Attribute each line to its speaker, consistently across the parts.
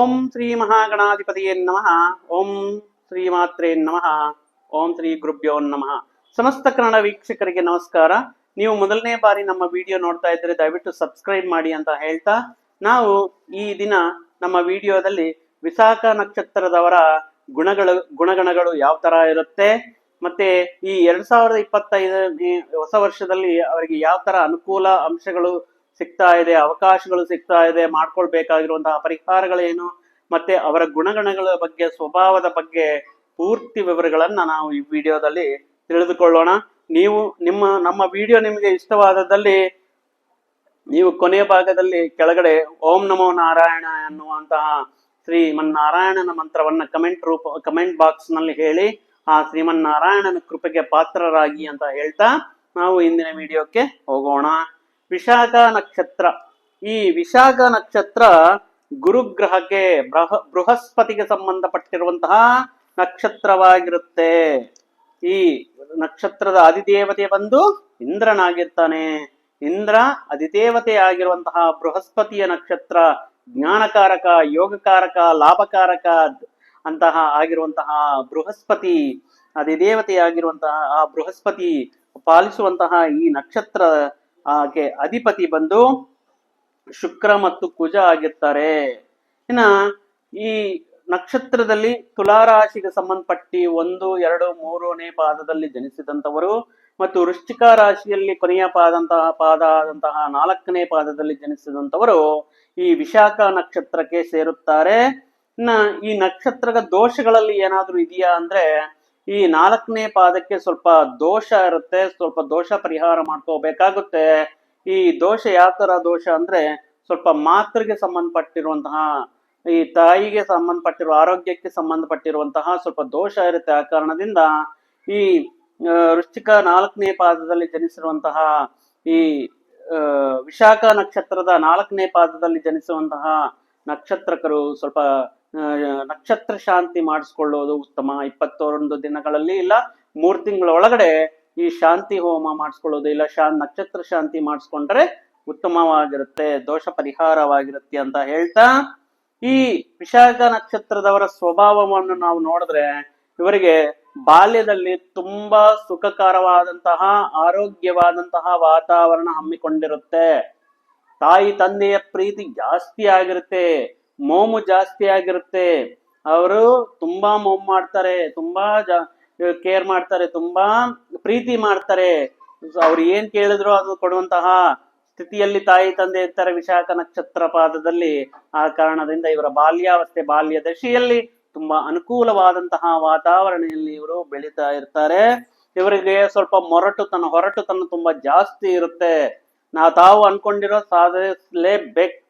Speaker 1: ಓಂ ಶ್ರೀ ಮಹಾಗಣಾಧಿಪತಿಯೇ ನಮಃ. ಓಂ ಶ್ರೀ ಮಾತ್ರೇ ನಮಃ. ಓಂ ಶ್ರೀ ಗುರುಭ್ಯೋ ನಮಃ. ಸಮಸ್ತ ಕನ್ನಡ ವೀಕ್ಷಕರಿಗೆ ನಮಸ್ಕಾರ. ನೀವು ಮೊದಲನೇ ಬಾರಿ ನಮ್ಮ ವಿಡಿಯೋ ನೋಡ್ತಾ ಇದ್ರೆ ದಯವಿಟ್ಟು ಸಬ್ಸ್ಕ್ರೈಬ್ ಮಾಡಿ ಅಂತ ಹೇಳ್ತಾ, ನಾವು ಈ ದಿನ ನಮ್ಮ ವಿಡಿಯೋದಲ್ಲಿ ವಿಶಾಖ ನಕ್ಷತ್ರದವರ ಗುಣಗಳು, ಗುಣಗಣಗಳು ಯಾವ ತರ ಇರುತ್ತೆ, ಮತ್ತೆ ಈ ಎರಡ್ ಸಾವಿರದ ಇಪ್ಪತ್ತೈದನೇ ಹೊಸ ವರ್ಷದಲ್ಲಿ ಅವರಿಗೆ ಯಾವ ತರ ಅನುಕೂಲ ಅಂಶಗಳು ಸಿಗ್ತಾ ಇದೆ, ಅವಕಾಶಗಳು ಸಿಗ್ತಾ ಇದೆ, ಮಾಡ್ಕೊಳ್ಬೇಕಾಗಿರುವಂತಹ ಪರಿಹಾರಗಳೇನು, ಮತ್ತೆ ಅವರ ಗುಣಗಣಗಳ ಬಗ್ಗೆ, ಸ್ವಭಾವದ ಬಗ್ಗೆ ಪೂರ್ತಿ ವಿವರಗಳನ್ನ ನಾವು ಈ ವಿಡಿಯೋದಲ್ಲಿ ತಿಳಿದುಕೊಳ್ಳೋಣ. ನೀವು ನಿಮ್ಮ, ನಮ್ಮ ವಿಡಿಯೋ ನಿಮಗೆ ಇಷ್ಟವಾದದಲ್ಲಿ ನೀವು ಕೊನೆಯ ಭಾಗದಲ್ಲಿ ಕೆಳಗಡೆ ಓಂ ನಮೋ ನಾರಾಯಣ ಎನ್ನುವಂತಹ ಶ್ರೀಮನ್ನಾರಾಯಣನ ಮಂತ್ರವನ್ನ ಕಮೆಂಟ್ ರೂಪ, ಕಮೆಂಟ್ ಬಾಕ್ಸ್ನಲ್ಲಿ ಹೇಳಿ, ಆ ಶ್ರೀಮನ್ನಾರಾಯಣನ ಕೃಪೆಗೆ ಪಾತ್ರರಾಗಿ ಅಂತ ಹೇಳ್ತಾ ನಾವು ಇಂದಿನ ವಿಡಿಯೋಕ್ಕೆ ಹೋಗೋಣ. ವಿಶಾಖ ನಕ್ಷತ್ರ. ಈ ವಿಶಾಖ ನಕ್ಷತ್ರ ಗುರುಗ್ರಹಕ್ಕೆ ಬೃಹ, ಬೃಹಸ್ಪತಿಗೆ ಸಂಬಂಧಪಟ್ಟಿರುವಂತಹ ನಕ್ಷತ್ರವಾಗಿರುತ್ತೆ. ಈ ನಕ್ಷತ್ರದ ಅಧಿದೇವತೆ ಬಂದು ಇಂದ್ರನಾಗಿರ್ತಾನೆ. ಇಂದ್ರ ಅಧಿದೇವತೆ ಆಗಿರುವಂತಹ ಬೃಹಸ್ಪತಿಯ ನಕ್ಷತ್ರ ಜ್ಞಾನಕಾರಕ, ಯೋಗಕಾರಕ, ಲಾಭಕಾರಕ ಅಂತಹ ಆಗಿರುವಂತಹ ಬೃಹಸ್ಪತಿ ಅಧಿದೇವತೆಯಾಗಿರುವಂತಹ ಆ ಬೃಹಸ್ಪತಿ ಪಾಲಿಸುವಂತಹ ಈ ನಕ್ಷತ್ರ ಆಗೆ ಅಧಿಪತಿ ಬಂದು ಶುಕ್ರ ಮತ್ತು ಕುಜ ಆಗಿರ್ತಾರೆ. ಇನ್ನ ಈ ನಕ್ಷತ್ರದಲ್ಲಿ ತುಲಾರಾಶಿಗೆ ಸಂಬಂಧಪಟ್ಟಿ ಒಂದು, ಎರಡು, ಮೂರನೇ ಪಾದದಲ್ಲಿ ಜನಿಸಿದಂತವರು ಮತ್ತು ವೃಶ್ಚಿಕ ರಾಶಿಯಲ್ಲಿ ಕೊನೆಯ ಪಾದಂತಹ ಪಾದ ಆದಂತಹ ನಾಲ್ಕನೇ ಪಾದದಲ್ಲಿ ಜನಿಸಿದಂತವರು ಈ ವಿಶಾಖ ನಕ್ಷತ್ರಕ್ಕೆ ಸೇರುತ್ತಾರೆ. ಇನ್ನ ಈ ನಕ್ಷತ್ರದ ದೋಷಗಳಲ್ಲಿ ಏನಾದರೂ ಇದೆಯಾ ಅಂದ್ರೆ ಈ ನಾಲ್ಕನೇ ಪಾದಕ್ಕೆ ಸ್ವಲ್ಪ ದೋಷ ಇರುತ್ತೆ, ಸ್ವಲ್ಪ ದೋಷ ಪರಿಹಾರ ಮಾಡ್ಕೋಬೇಕಾಗುತ್ತೆ. ಈ ದೋಷ ಯಾವ ತರ ದೋಷ ಅಂದ್ರೆ, ಸ್ವಲ್ಪ ಮಾತೃಗೆ ಸಂಬಂಧಪಟ್ಟಿರುವಂತಹ, ಈ ತಾಯಿಗೆ ಸಂಬಂಧಪಟ್ಟಿರುವ, ಆರೋಗ್ಯಕ್ಕೆ ಸಂಬಂಧಪಟ್ಟಿರುವಂತಹ ಸ್ವಲ್ಪ ದೋಷ ಇರುತ್ತೆ. ಆ ಕಾರಣದಿಂದ ಈ ವೃಶ್ಚಿಕ ನಾಲ್ಕನೇ ಪಾದದಲ್ಲಿ ಜನಿಸಿರುವಂತಹ ಈ ವಿಶಾಖ ನಕ್ಷತ್ರದ ನಾಲ್ಕನೇ ಪಾದದಲ್ಲಿ ಜನಿಸುವಂತಹ ನಕ್ಷತ್ರಕರು ಸ್ವಲ್ಪ ನಕ್ಷತ್ರ ಶಾಂತಿ ಮಾಡಿಸ್ಕೊಳ್ಳೋದು ಉತ್ತಮ. ಇಪ್ಪತ್ತೊಂದು ದಿನಗಳಲ್ಲಿ ಇಲ್ಲ, ಮೂರ್ ತಿಂಗಳ ಒಳಗಡೆ ಈ ಶಾಂತಿ ಹೋಮ ಮಾಡಿಸ್ಕೊಳ್ಳೋದು ಇಲ್ಲ. ಶಾ, ನಕ್ಷತ್ರ ಶಾಂತಿ ಮಾಡಿಸ್ಕೊಂಡ್ರೆ ಉತ್ತಮವಾಗಿರುತ್ತೆ, ದೋಷ ಪರಿಹಾರವಾಗಿರುತ್ತೆ ಅಂತ ಹೇಳ್ತಾ, ಈ ವಿಶಾಖ ನಕ್ಷತ್ರದವರ ಸ್ವಭಾವವನ್ನು ನಾವು ನೋಡಿದ್ರೆ ಇವರಿಗೆ ಬಾಲ್ಯದಲ್ಲಿ ತುಂಬಾ ಸುಖಕರವಾದಂತಹ, ಆರೋಗ್ಯವಾದಂತಹ ವಾತಾವರಣ ಹಮ್ಮಿಕೊಂಡಿರುತ್ತೆ. ತಾಯಿ ತಂದೆಯ ಪ್ರೀತಿ ಜಾಸ್ತಿ ಆಗಿರುತ್ತೆ. ಮೋಮು ಜಾಸ್ತಿ ಆಗಿರುತ್ತೆ. ಅವರು ತುಂಬಾ ಮೋಮ್ ಮಾಡ್ತಾರೆ, ತುಂಬಾ ಕೇರ್ ಮಾಡ್ತಾರೆ, ತುಂಬಾ ಪ್ರೀತಿ ಮಾಡ್ತಾರೆ. ಅವ್ರು ಏನ್ ಕೇಳಿದ್ರು ಅದು ಕೊಡುವಂತಹ ಸ್ಥಿತಿಯಲ್ಲಿ ತಾಯಿ ತಂದೆ ಇರ್ತಾರೆ ವಿಶಾಖ ನಕ್ಷತ್ರ ಪಾದದಲ್ಲಿ. ಆ ಕಾರಣದಿಂದ ಇವರ ಬಾಲ್ಯಾವಸ್ಥೆ ಬಾಲ್ಯ ದಶೆಯಲ್ಲಿ ತುಂಬಾ ಅನುಕೂಲವಾದಂತಹ ವಾತಾವರಣದಲ್ಲಿ ಇವರು ಬೆಳೀತಾ ಇರ್ತಾರೆ. ಇವರಿಗೆ ಸ್ವಲ್ಪ ಮೊರಟುತನ, ಹೊರಟುತನ ತುಂಬಾ ಜಾಸ್ತಿ ಇರುತ್ತೆ. ನಾ ತಾವು ಅನ್ಕೊಂಡಿರೋ ಸಾಧಿಸ್ಲೇಬೇಕು.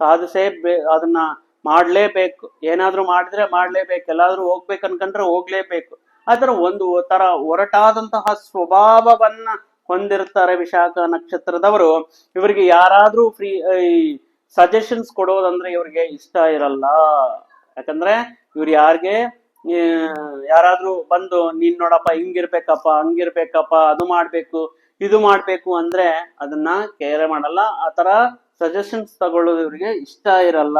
Speaker 1: ಸಾಧಿಸೇ ಬೇ ಅದನ್ನ ಮಾಡಲೇಬೇಕು. ಏನಾದರೂ ಮಾಡಿದ್ರೆ ಮಾಡಲೇಬೇಕು. ಎಲ್ಲಾದರೂ ಹೋಗ್ಬೇಕು ಅನ್ಕೊಂಡ್ರೆ ಹೋಗ್ಲೇಬೇಕು. ಆತರ ಒಂದು ತರ ಒರಟಾದಂತಹ ಸ್ವಭಾವವನ್ನ ಹೊಂದಿರ್ತಾರೆ ವಿಶಾಖ ನಕ್ಷತ್ರದವರು. ಇವರಿಗೆ ಯಾರಾದ್ರೂ ಫ್ರೀ ಸಜೆಷನ್ಸ್ ಕೊಡೋದಂದ್ರೆ ಇವ್ರಿಗೆ ಇಷ್ಟ ಇರಲ್ಲ. ಯಾಕಂದ್ರೆ ಇವ್ರು ಯಾರಿಗೆ ಯಾರಾದ್ರೂ ಬಂದು, ನೀನ್ ನೋಡಪ್ಪ, ಹಿಂಗಿರ್ಬೇಕಪ್ಪ, ಹಂಗಿರ್ಬೇಕಪ್ಪ, ಅದು ಮಾಡ್ಬೇಕು, ಇದು ಮಾಡ್ಬೇಕು ಅಂದ್ರೆ ಅದನ್ನ ಕೇರೆ ಮಾಡಲ್ಲ. ಆತರ ಸಜೆಷನ್ಸ್ ತಗೊಳ್ಳೋದು ಇವ್ರಿಗೆ ಇಷ್ಟ ಇರಲ್ಲ.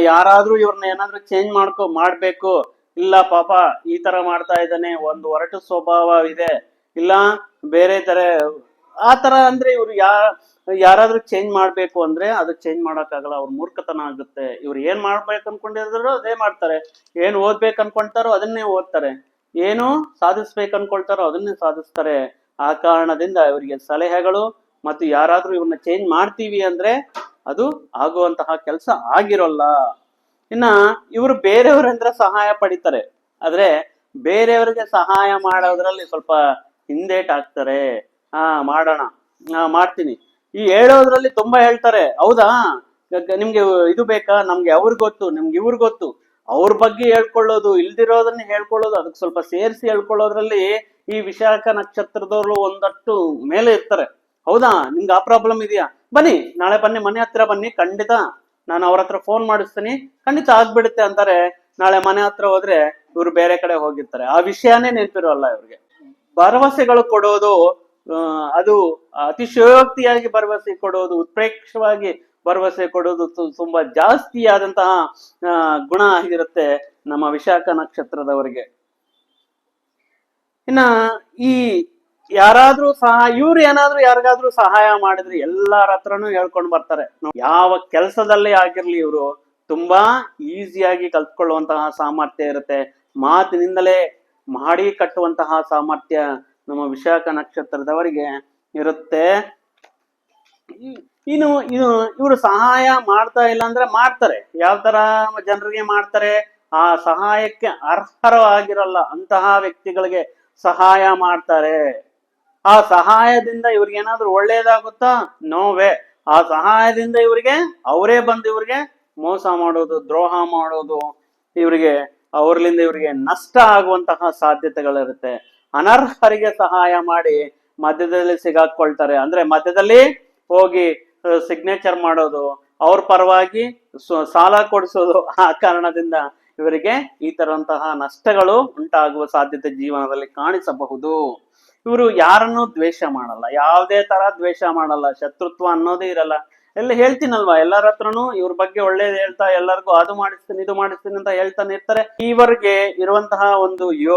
Speaker 1: ಯಾರಾದ್ರೂ ಇವ್ರನ್ನ ಏನಾದ್ರೂ ಚೇಂಜ್ ಮಾಡ್ಕೊ, ಮಾಡ್ಬೇಕು. ಇಲ್ಲ ಪಾಪ, ಈ ತರ ಮಾಡ್ತಾ ಇದ್ದಾನೆ, ಒಂದು ಒರಟು ಸ್ವಭಾವ ಇದೆ. ಇಲ್ಲ, ಬೇರೆ ತರ, ಆ ತರ ಅಂದ್ರೆ ಇವ್ರು ಯಾ, ಯಾರಾದ್ರೂ ಚೇಂಜ್ ಮಾಡ್ಬೇಕು ಅಂದ್ರೆ ಅದು ಚೇಂಜ್ ಮಾಡೋಕ್ಕಾಗಲ್ಲ. ಅವ್ರ ಮೂರ್ಖತನ ಆಗುತ್ತೆ. ಇವ್ರು ಏನ್ ಮಾಡ್ಬೇಕು ಅನ್ಕೊಂಡಿದ್ರು ಅದೇ ಮಾಡ್ತಾರೆ. ಏನ್ ಓದ್ಬೇಕು ಅನ್ಕೊಳ್ತಾರೋ ಅದನ್ನೇ ಓದ್ತಾರೆ. ಏನು ಸಾಧಿಸ್ಬೇಕು ಅನ್ಕೊಳ್ತಾರೋ ಅದನ್ನೇ ಸಾಧಿಸ್ತಾರೆ. ಆ ಕಾರಣದಿಂದ ಇವರಿಗೆ ಸಲಹೆಗಳು ಮತ್ತು ಯಾರಾದ್ರೂ ಇವನ್ನ ಚೇಂಜ್ ಮಾಡ್ತೀವಿ ಅಂದ್ರೆ ಅದು ಆಗುವಂತಹ ಕೆಲಸ ಆಗಿರೋಲ್ಲ. ಇನ್ನ ಇವರು ಬೇರೆಯವರಿಂದ ಸಹಾಯ ಪಡಿತಾರೆ. ಆದ್ರೆ ಬೇರೆಯವರಿಗೆ ಸಹಾಯ ಮಾಡೋದ್ರಲ್ಲಿ ಸ್ವಲ್ಪ ಹಿಂದೇಟ್ ಆಗ್ತಾರೆ. ಹಾ, ಮಾಡೋಣ. ಹಾ, ಮಾಡ್ತೀನಿ. ಈ ಹೇಳೋದ್ರಲ್ಲಿ ತುಂಬಾ ಹೇಳ್ತಾರೆ, ಹೌದಾ? ನಿಮ್ಗೆ ಇದು ಬೇಕಾ? ನಮ್ಗೆ ಅವ್ರಿಗೆ ಗೊತ್ತು, ನಿಮ್ಗೆ ಇವ್ರಿಗೆ ಗೊತ್ತು. ಅವ್ರ ಬಗ್ಗೆ ಹೇಳ್ಕೊಳ್ಳೋದು, ಇಲ್ದಿರೋದನ್ನ ಹೇಳ್ಕೊಳ್ಳೋದು ಅದಕ್ಕೆ ಸ್ವಲ್ಪ ಸೇರಿಸಿ ಹೇಳ್ಕೊಳ್ಳೋದ್ರಲ್ಲಿ ಈ ವಿಶಾಖ ನಕ್ಷತ್ರದವರು ಒಂದಷ್ಟು ಮೇಲೆ ಇರ್ತಾರೆ. ಹೌದಾ? ನಿಮ್ಗೆ ಆ ಪ್ರಾಬ್ಲಮ್ ಇದೆಯಾ? ಬನ್ನಿ, ನಾಳೆ ಬನ್ನಿ, ಮನೆ ಹತ್ರ ಬನ್ನಿ, ಖಂಡಿತ. ನಾನು ಅವ್ರ ಹತ್ರ ಫೋನ್ ಮಾಡಿಸ್ತೀನಿ. ಖಂಡಿತ ಆಗ್ಬಿಡುತ್ತೆ ಅಂತಾರೆ. ನಾಳೆ ಮನೆ ಹತ್ರ ಹೋದ್ರೆ ಇವ್ರು ಬೇರೆ ಕಡೆ ಹೋಗಿರ್ತಾರೆ. ಆ ವಿಷಯನೇ ನೆನಪಿರೋಲ್ಲ ಇವ್ರಿಗೆ. ಭರವಸೆಗಳು ಕೊಡೋದು ಅದು ಅತಿಶಯೋಕ್ತಿಯಾಗಿ ಭರವಸೆ ಕೊಡೋದು, ಉತ್ಪ್ರೇಕ್ಷವಾಗಿ ಭರವಸೆ ಕೊಡೋದು ತುಂಬಾ ಜಾಸ್ತಿ ಆದಂತಹ ಗುಣ ಆಗಿರುತ್ತೆ ನಮ್ಮ ವಿಶಾಖ ನಕ್ಷತ್ರದವರಿಗೆ. ಇನ್ನ ಈ ಯಾರಾದ್ರೂ ಸಹ, ಇವ್ರು ಏನಾದ್ರೂ ಯಾರಿಗಾದ್ರೂ ಸಹಾಯ ಮಾಡಿದ್ರೆ ಎಲ್ಲಾರ ಹತ್ರನೂ ಹೇಳ್ಕೊಂಡು ಬರ್ತಾರೆ. ಯಾವ ಕೆಲಸದಲ್ಲೇ ಆಗಿರ್ಲಿ ಇವರು, ತುಂಬಾ ಈಸಿಯಾಗಿ ಕಲ್ತ್ಕೊಳ್ಳುವಂತಹ ಸಾಮರ್ಥ್ಯ ಇರುತ್ತೆ. ಮಾತಿನಿಂದಲೇ ಮಾಡಿ ಕಟ್ಟುವಂತಹ ಸಾಮರ್ಥ್ಯ ನಮ್ಮ ವಿಶಾಖ ನಕ್ಷತ್ರದವರಿಗೆ ಇರುತ್ತೆ. ಇನ್ನು ಇನ್ನು ಇವರು ಸಹಾಯ ಮಾಡ್ತಾ ಇಲ್ಲ ಅಂದ್ರೆ ಮಾಡ್ತಾರೆ. ಯಾವ ತರ ಜನರಿಗೆ ಮಾಡ್ತಾರೆ? ಆ ಸಹಾಯಕ್ಕೆ ಅರ್ಹರಾಗಿರಲ್ಲ ಅಂತಹ ವ್ಯಕ್ತಿಗಳಿಗೆ ಸಹಾಯ ಮಾಡ್ತಾರೆ. ಆ ಸಹಾಯದಿಂದ ಇವ್ರಿಗೆ ಏನಾದ್ರೂ ಒಳ್ಳೇದಾಗುತ್ತಾ? ನೋವೇ. ಆ ಸಹಾಯದಿಂದ ಇವ್ರಿಗೆ, ಅವರೇ ಬಂದು ಇವ್ರಿಗೆ ಮೋಸ ಮಾಡೋದು, ದ್ರೋಹ ಮಾಡೋದು, ಇವರಿಗೆ ಅವ್ರಲಿಂದ ಇವರಿಗೆ ನಷ್ಟ ಆಗುವಂತಹ ಸಾಧ್ಯತೆಗಳಿರುತ್ತೆ. ಅನರ್ಹರಿಗೆ ಸಹಾಯ ಮಾಡಿ ಮಧ್ಯದಲ್ಲಿ ಸಿಗಾಕೊಳ್ತಾರೆ. ಅಂದ್ರೆ ಮಧ್ಯದಲ್ಲಿ ಹೋಗಿ ಸಿಗ್ನೇಚರ್ ಮಾಡೋದು, ಅವ್ರ ಪರವಾಗಿ ಸಾಲ ಕೊಡಿಸೋದು ಆ ಕಾರಣದಿಂದ ಇವರಿಗೆ ಈ ತರಂತಹ ನಷ್ಟಗಳು ಉಂಟಾಗುವ ಸಾಧ್ಯತೆ ಜೀವನದಲ್ಲಿ ಕಾಣಿಸಬಹುದು. ಇವರು ಯಾರನ್ನು ದ್ವೇಷ ಮಾಡಲ್ಲ. ಯಾವುದೇ ತರ ದ್ವೇಷ ಮಾಡಲ್ಲ. ಶತ್ರುತ್ವ ಅನ್ನೋದೇ ಇರಲ್ಲ. ಎಲ್ಲ ಹೇಳ್ತೀನಲ್ವಾ? ಎಲ್ಲರ ಹತ್ರನು ಇವ್ರ ಬಗ್ಗೆ ಒಳ್ಳೇದು ಹೇಳ್ತಾ ಎಲ್ಲರಿಗೂ ಅದು ಮಾಡಿಸ್ತೀನಿ, ಇದು ಮಾಡಿಸ್ತೀನಿ ಅಂತ ಹೇಳ್ತಾನೆ ಇರ್ತಾರೆ. ಇವರಿಗೆ ಇರುವಂತಹ ಒಂದು ಯೋ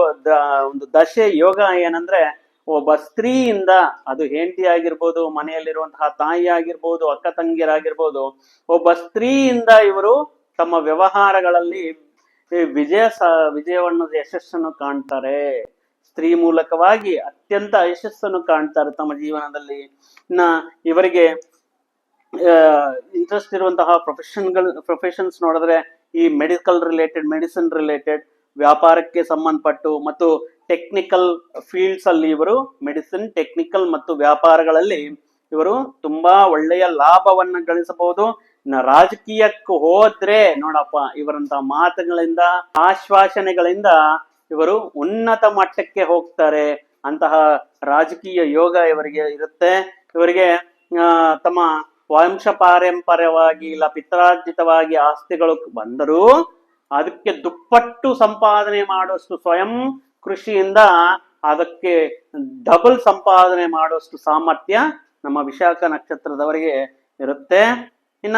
Speaker 1: ಒಂದು ದಶೆ ಯೋಗ ಏನಂದ್ರೆ ಒಬ್ಬ ಸ್ತ್ರೀಯಿಂದ ಅದು ಹೆಂಡತಿ ಆಗಿರ್ಬೋದು, ಮನೆಯಲ್ಲಿರುವಂತಹ ತಾಯಿ ಆಗಿರ್ಬೋದು, ಅಕ್ಕ ತಂಗಿಯರಾಗಿರ್ಬೋದು, ಒಬ್ಬ ಸ್ತ್ರೀಯಿಂದ ಇವರು ತಮ್ಮ ವ್ಯವಹಾರಗಳಲ್ಲಿ ವಿಜಯ ಸ, ವಿಜಯವನ್ನು, ಯಶಸ್ಸನ್ನು ಕಾಣ್ತಾರೆ. ಸ್ತ್ರೀ ಮೂಲಕವಾಗಿ ಅತ್ಯಂತ ಯಶಸ್ಸನ್ನು ಕಾಣ್ತಾರೆ ತಮ್ಮ ಜೀವನದಲ್ಲಿ. ಇನ್ನ ಇವರಿಗೆ ಇಂಟ್ರೆಸ್ಟ್ ಇರುವಂತಹ ಪ್ರೊಫೆಷನ್ಗಳು ಪ್ರೊಫೆಷನ್ಸ್ ನೋಡಿದ್ರೆ ಈ ಮೆಡಿಕಲ್ ರಿಲೇಟೆಡ್ ಮೆಡಿಸಿನ್ ರಿಲೇಟೆಡ್ ವ್ಯಾಪಾರಕ್ಕೆ ಸಂಬಂಧಪಟ್ಟು ಮತ್ತು ಟೆಕ್ನಿಕಲ್ ಫೀಲ್ಡ್ಸ್ ಅಲ್ಲಿ ಇವರು ಮೆಡಿಸಿನ್ ಟೆಕ್ನಿಕಲ್ ಮತ್ತು ವ್ಯಾಪಾರಗಳಲ್ಲಿ ಇವರು ತುಂಬಾ ಒಳ್ಳೆಯ ಲಾಭವನ್ನ ಗಳಿಸಬಹುದು. ರಾಜಕೀಯಕ್ಕೆ ಹೋದ್ರೆ ನೋಡಪ್ಪ, ಇವರಂತ ಮಾತುಗಳಿಂದ, ಆಶ್ವಾಸನೆಗಳಿಂದ ಇವರು ಉನ್ನತ ಮಟ್ಟಕ್ಕೆ ಹೋಗ್ತಾರೆ. ಅಂತಹ ರಾಜಕೀಯ ಯೋಗ ಇವರಿಗೆ ಇರುತ್ತೆ. ಇವರಿಗೆ ತಮ್ಮ ವಂಶ ಪಾರಂಪರ್ಯವಾಗಿ ಇಲ್ಲ, ಪಿತ್ರಾರ್ಜಿತವಾಗಿ ಆಸ್ತಿಗಳು ಬಂದರೂ ಅದಕ್ಕೆ ದುಪ್ಪಟ್ಟು ಸಂಪಾದನೆ ಮಾಡುವಷ್ಟು ಸ್ವಯಂ ಕೃಷಿಯಿಂದ ಅದಕ್ಕೆ ಡಬಲ್ ಸಂಪಾದನೆ ಮಾಡುವಷ್ಟು ಸಾಮರ್ಥ್ಯ ನಮ್ಮ ವಿಶಾಖ ನಕ್ಷತ್ರದವರಿಗೆ ಇರುತ್ತೆ. ಇನ್ನ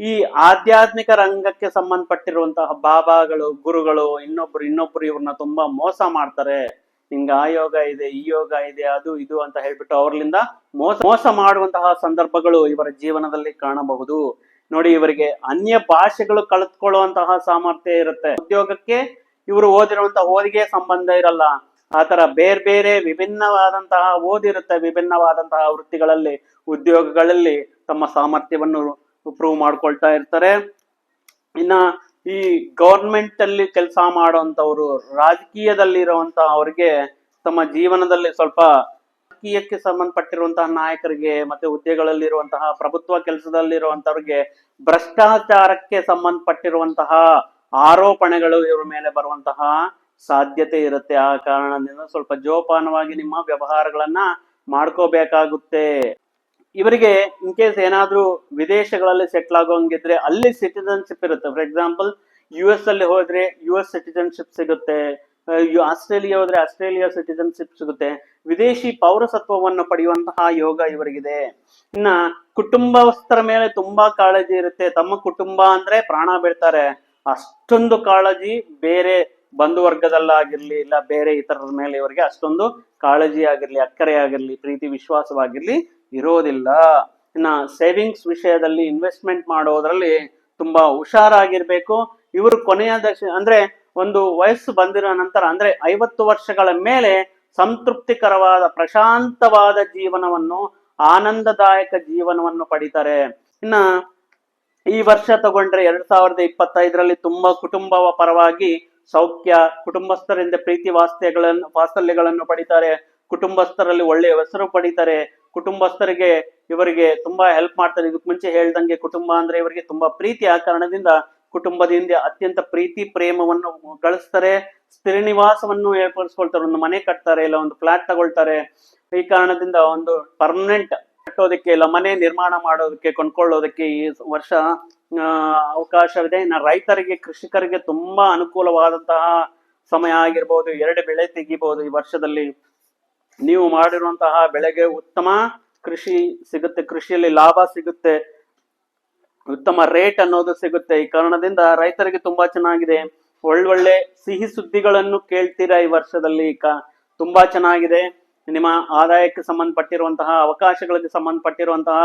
Speaker 1: ಈ ಆಧ್ಯಾತ್ಮಿಕ ರಂಗಕ್ಕೆ ಸಂಬಂಧಪಟ್ಟಿರುವಂತಹ ಬಾಬಾಗಳು, ಗುರುಗಳು, ಇನ್ನೊಬ್ರು ಇನ್ನೊಬ್ರು ಇವ್ರನ್ನ ತುಂಬಾ ಮೋಸ ಮಾಡ್ತಾರೆ. ನಿಂಗೆ ಆ ಯೋಗ ಇದೆ, ಈ ಯೋಗ ಇದೆ, ಅದು ಇದು ಅಂತ ಹೇಳ್ಬಿಟ್ಟು ಅವ್ರಲಿಂದ ಮೋಸ ಮೋಸ ಮಾಡುವಂತಹ ಸಂದರ್ಭಗಳು ಇವರ ಜೀವನದಲ್ಲಿ ಕಾಣಬಹುದು. ನೋಡಿ, ಇವರಿಗೆ ಅನ್ಯ ಭಾಷೆಗಳು ಕಳೆದುಕೊಳ್ಳುವಂತಹ ಸಾಮರ್ಥ್ಯ ಇರುತ್ತೆ. ಉದ್ಯೋಗಕ್ಕೆ ಇವರು ಓದಿರುವಂತಹ ಓದಿಗೆ ಸಂಬಂಧ ಇರಲ್ಲ. ಆತರ ಬೇರೆ ಬೇರೆ ವಿಭಿನ್ನವಾದಂತಹ ಓದಿರುತ್ತೆ, ವಿಭಿನ್ನವಾದಂತಹ ವೃತ್ತಿಗಳಲ್ಲಿ, ಉದ್ಯೋಗಗಳಲ್ಲಿ ತಮ್ಮ ಸಾಮರ್ಥ್ಯವನ್ನು ಪ್ರೂವ್ ಮಾಡ್ಕೊಳ್ತಾ ಇರ್ತಾರೆ. ಇನ್ನ ಈ ಗೌರ್ಮೆಂಟ್ ಅಲ್ಲಿ ಕೆಲಸ ಮಾಡುವಂತವ್ರು ರಾಜಕೀಯದಲ್ಲಿ ಇರುವಂತ ಅವ್ರಿಗೆ ತಮ್ಮ ಜೀವನದಲ್ಲಿ ಸ್ವಲ್ಪ ರಾಜಕೀಯಕ್ಕೆ ಸಂಬಂಧಪಟ್ಟಿರುವಂತಹ ನಾಯಕರಿಗೆ ಮತ್ತೆ ಹುದ್ದೆಗಳಲ್ಲಿರುವಂತಹ ಪ್ರಭುತ್ವ ಕೆಲಸದಲ್ಲಿರುವಂತವ್ರಿಗೆ ಭ್ರಷ್ಟಾಚಾರಕ್ಕೆ ಸಂಬಂಧಪಟ್ಟಿರುವಂತಹ ಆರೋಪಣೆಗಳು ಇವ್ರ ಮೇಲೆ ಬರುವಂತಹ ಸಾಧ್ಯತೆ ಇರುತ್ತೆ. ಆ ಕಾರಣದಿಂದ ಸ್ವಲ್ಪ ಜೋಪಾನವಾಗಿ ನಿಮ್ಮ ವ್ಯವಹಾರಗಳನ್ನ ಮಾಡ್ಕೋಬೇಕಾಗುತ್ತೆ. ಇವರಿಗೆ ಇನ್ ಕೇಸ್ ಏನಾದ್ರೂ ವಿದೇಶಗಳಲ್ಲಿ ಸೆಟ್ಲ್ ಆಗೋಂಗಿದ್ರೆ ಅಲ್ಲಿ ಸಿಟಿಸನ್ಶಿಪ್ ಇರುತ್ತೆ. ಫಾರ್ ಎಕ್ಸಾಂಪಲ್ ಯು ಎಸ್ ಅಲ್ಲಿ ಹೋದ್ರೆ ಯು ಎಸ್ ಸಿಟಿಸನ್ಶಿಪ್ ಸಿಗುತ್ತೆ. ಆಸ್ಟ್ರೇಲಿಯಾ ಹೋದ್ರೆ ಆಸ್ಟ್ರೇಲಿಯಾ ಸಿಟಿಸನ್ಶಿಪ್ ಸಿಗುತ್ತೆ. ವಿದೇಶಿ ಪೌರಸತ್ವವನ್ನು ಪಡೆಯುವಂತಹ ಯೋಗ ಇವರಿಗಿದೆ. ಇನ್ನ ಕುಟುಂಬಸ್ಥರ ಮೇಲೆ ತುಂಬಾ ಕಾಳಜಿ ಇರುತ್ತೆ. ತಮ್ಮ ಕುಟುಂಬ ಅಂದ್ರೆ ಪ್ರಾಣ ಬೀಳ್ತಾರೆ. ಅಷ್ಟೊಂದು ಕಾಳಜಿ ಬೇರೆ ಬಂಧು ವರ್ಗದಲ್ಲಾಗಿರ್ಲಿ ಇಲ್ಲ ಬೇರೆ ಇತರರ ಮೇಲೆ ಇವರಿಗೆ ಅಷ್ಟೊಂದು ಕಾಳಜಿ ಆಗಿರ್ಲಿ, ಅಕ್ಕರೆ ಆಗಿರ್ಲಿ, ಪ್ರೀತಿ, ವಿಶ್ವಾಸವಾಗಿರ್ಲಿ ಇರೋದಿಲ್ಲ. ಇನ್ನ ಸೇವಿಂಗ್ಸ್ ವಿಷಯದಲ್ಲಿ ಇನ್ವೆಸ್ಟ್ಮೆಂಟ್ ಮಾಡೋದ್ರಲ್ಲಿ ತುಂಬಾ ಹುಷಾರಾಗಿರ್ಬೇಕು. ಇವರು ಕೊನೆಯ ಅಂದ್ರೆ ಒಂದು ವಯಸ್ಸು ಬಂದಿರೋ ನಂತರ, ಅಂದ್ರೆ ಐವತ್ತು ವರ್ಷಗಳ ಮೇಲೆ ಸಂತೃಪ್ತಿಕರವಾದ, ಪ್ರಶಾಂತವಾದ ಜೀವನವನ್ನು, ಆನಂದದಾಯಕ ಜೀವನವನ್ನು ಪಡಿತಾರೆ. ಇನ್ನ ಈ ವರ್ಷ ತಗೊಂಡ್ರೆ ಎರಡ್ ಸಾವಿರದ ಇಪ್ಪತ್ತೈದರಲ್ಲಿ ತುಂಬಾ ಕುಟುಂಬವ ಪರವಾಗಿ ಸೌಖ್ಯ, ಕುಟುಂಬಸ್ಥರಿಂದ ಪ್ರೀತಿ ವಾಸ್ತವ್ಯಗಳನ್ನು ವಾತ್ಸಲ್ಯಗಳನ್ನು ಪಡಿತಾರೆ. ಕುಟುಂಬಸ್ಥರಲ್ಲಿ ಒಳ್ಳೆಯ ಹೆಸರು ಪಡಿತಾರೆ. ಕುಟುಂಬಸ್ಥರಿಗೆ ಇವರಿಗೆ ತುಂಬಾ ಹೆಲ್ಪ್ ಮಾಡ್ತಾರೆ. ಇದಕ್ಕೆ ಮುಂಚೆ ಹೇಳ್ದಂಗೆ ಕುಟುಂಬ ಅಂದ್ರೆ ಇವರಿಗೆ ತುಂಬಾ ಪ್ರೀತಿ ಆ ಕಾರಣದಿಂದ ಕುಟುಂಬದಿಂದ ಅತ್ಯಂತ ಪ್ರೀತಿ, ಪ್ರೇಮವನ್ನು ಗಳಿಸ್ತಾರೆ. ಸ್ಥಿರ ನಿವಾಸವನ್ನು ಏರ್ಪಡಿಸ್ಕೊಳ್ತಾರೆ. ಒಂದು ಮನೆ ಕಟ್ತಾರೆ, ಇಲ್ಲ ಒಂದು ಫ್ಲಾಟ್ ತಗೊಳ್ತಾರೆ. ಈ ಕಾರಣದಿಂದ ಒಂದು ಪರ್ಮನೆಂಟ್ ಕಟ್ಟೋದಕ್ಕೆ, ಇಲ್ಲ ಮನೆ ನಿರ್ಮಾಣ ಮಾಡೋದಕ್ಕೆ, ಕೊಂಡ್ಕೊಳ್ಳೋದಕ್ಕೆ ಈ ವರ್ಷ ಅವಕಾಶವಿದೆ. ಇನ್ನು ರೈತರಿಗೆ, ಕೃಷಿಕರಿಗೆ ತುಂಬಾ ಅನುಕೂಲವಾದಂತಹ ಸಮಯ ಆಗಿರ್ಬೋದು. ಎರಡು ಬೆಳೆ ತೆಗಿಬಹುದು ಈ ವರ್ಷದಲ್ಲಿ. ನೀವು ಮಾಡಿರುವಂತಹ ಬೆಳೆಗೆ ಉತ್ತಮ ಕೃಷಿ ಸಿಗುತ್ತೆ, ಕೃಷಿಯಲ್ಲಿ ಲಾಭ ಸಿಗುತ್ತೆ, ಉತ್ತಮ ರೇಟ್ ಅನ್ನೋದು ಸಿಗುತ್ತೆ. ಈ ಕಾರಣದಿಂದ ರೈತರಿಗೆ ತುಂಬಾ ಚೆನ್ನಾಗಿದೆ. ಒಳ್ಳೊಳ್ಳೆ ಸಿಹಿ ಸುದ್ದಿಗಳನ್ನು ಕೇಳ್ತೀರಾ ಈ ವರ್ಷದಲ್ಲಿ? ತುಂಬಾ ಚೆನ್ನಾಗಿದೆ. ನಿಮ್ಮ ಆದಾಯಕ್ಕೆ ಸಂಬಂಧಪಟ್ಟಿರುವಂತಹ, ಅವಕಾಶಗಳಿಗೆ ಸಂಬಂಧಪಟ್ಟಿರುವಂತಹ,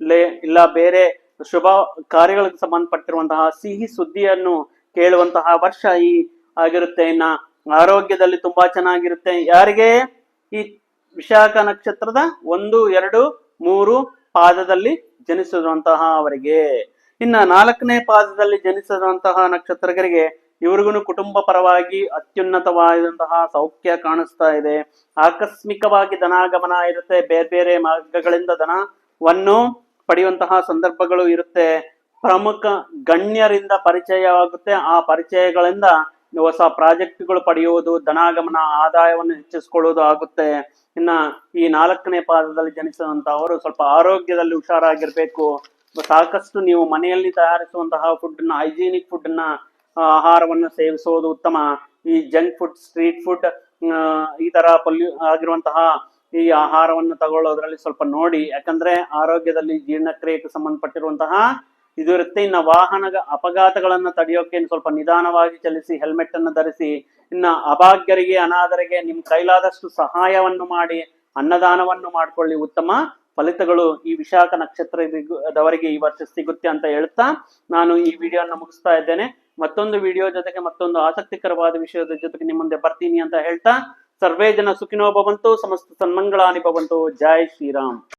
Speaker 1: ಲೇ, ಇಲ್ಲ ಬೇರೆ ಶುಭ ಕಾರ್ಯಗಳಿಗೆ ಸಂಬಂಧಪಟ್ಟಿರುವಂತಹ ಸಿಹಿ ಸುದ್ದಿಯನ್ನು ಕೇಳುವಂತಹ ವರ್ಷ ಈ ಆಗಿರುತ್ತೆ. ಇನ್ನ ಆರೋಗ್ಯದಲ್ಲಿ ತುಂಬಾ ಚೆನ್ನಾಗಿರುತ್ತೆ. ಯಾರಿಗೆ? ಈ ವಿಶಾಖ ನಕ್ಷತ್ರದ ಒಂದು, ಎರಡು, ಮೂರು ಪಾದದಲ್ಲಿ ಜನಿಸಿರುವಂತಹ ಅವರಿಗೆ. ಇನ್ನ ನಾಲ್ಕನೇ ಪಾದದಲ್ಲಿ ಜನಿಸಿರುವಂತಹ ನಕ್ಷತ್ರಗಳಿಗೆ ಇವ್ರಿಗೂ ಕುಟುಂಬ ಪರವಾಗಿ ಅತ್ಯುನ್ನತವಾದಂತಹ ಸೌಖ್ಯ ಕಾಣಿಸ್ತಾ ಇದೆ. ಆಕಸ್ಮಿಕವಾಗಿ ಧನಾಗಮನ ಇರುತ್ತೆ. ಬೇರೆ ಬೇರೆ ಮಾರ್ಗಗಳಿಂದ ಧನವನ್ನು ಪಡೆಯುವಂತಹ ಸಂದರ್ಭಗಳು ಇರುತ್ತೆ. ಪ್ರಮುಖ ಗಣ್ಯರಿಂದ ಪರಿಚಯವಾಗುತ್ತೆ ಆ ಪರಿಚಯಗಳಿಂದ ಹೊಸ ಪ್ರಾಜೆಕ್ಟ್ಗಳು ಪಡೆಯುವುದು, ಧನಾಗಮನ ಆದಾಯವನ್ನು ಹೆಚ್ಚಿಸಿಕೊಳ್ಳುವುದು ಆಗುತ್ತೆ. ಇನ್ನ ಈ ನಾಲ್ಕನೇ ಪಾದದಲ್ಲಿ ಜನಿಸಿದಂತಹವರು ಸ್ವಲ್ಪ ಆರೋಗ್ಯದಲ್ಲಿ ಹುಷಾರಾಗಿರ್ಬೇಕು. ಸಾಕಷ್ಟು ನೀವು ಮನೆಯಲ್ಲಿ ತಯಾರಿಸುವಂತಹ ಫುಡ್ನ ಹೈಜೀನಿಕ್ ಫುಡ್ನ ಆಹಾರವನ್ನು ಸೇವಿಸುವುದು ಉತ್ತಮ. ಈ ಜಂಕ್ ಫುಡ್, ಸ್ಟ್ರೀಟ್ ಫುಡ್ ಈ ತರ ಪೊಲ್ಯೂ, ಆಗಿರುವಂತಹ ಈ ಆಹಾರವನ್ನು ತಗೊಳ್ಳೋದ್ರಲ್ಲಿ ಸ್ವಲ್ಪ ನೋಡಿ. ಯಾಕಂದ್ರೆ ಆರೋಗ್ಯದಲ್ಲಿ ಜೀರ್ಣಕ್ರಿಯೆಗೆ ಸಂಬಂಧಪಟ್ಟಿರುವಂತಹ ಇದು ಇರುತ್ತೆ. ಇನ್ನ ವಾಹನ ಅಪಘಾತಗಳನ್ನ ತಡೆಯೋಕೆ ಸ್ವಲ್ಪ ನಿಧಾನವಾಗಿ ಚಲಿಸಿ ಹೆಲ್ಮೆಟ್ ಅನ್ನು ಧರಿಸಿ, ಇನ್ನ ಅಭಾಗ್ಯರಿಗೆ ಅನಾಥರಿಗೆ ನಿಮ್ ಕೈಲಾದಷ್ಟು ಸಹಾಯವನ್ನು ಮಾಡಿ, ಅನ್ನದಾನವನ್ನು ಮಾಡ್ಕೊಳ್ಳಿ. ಉತ್ತಮ ಫಲಿತಗಳು ಈ ವಿಶಾಖ ನಕ್ಷತ್ರದವರಿಗೆ ಈ ವರ್ಷ ಸಿಗುತ್ತೆ ಅಂತ ಹೇಳ್ತಾ ನಾನು ಈ ವಿಡಿಯೋನ ಮುಗಿಸ್ತಾ ಇದ್ದೇನೆ. ಮತ್ತೊಂದು ವಿಡಿಯೋ ಜೊತೆಗೆ ಮತ್ತೊಂದು ಆಸಕ್ತಿಕರವಾದ ವಿಷಯದ ಜೊತೆಗೆ ನಿಮ್ಮ ಮುಂದೆ ಬರ್ತೀನಿ ಅಂತ ಹೇಳ್ತಾ. ಸರ್ವೇ ಜನ ಸುಖಿನೋ ಭವಂತು, ಸಮಸ್ತ ಸನ್ಮಂಗಳಾನಿ ಭವಂತು. ಜೈ ಶ್ರೀರಾಮ್.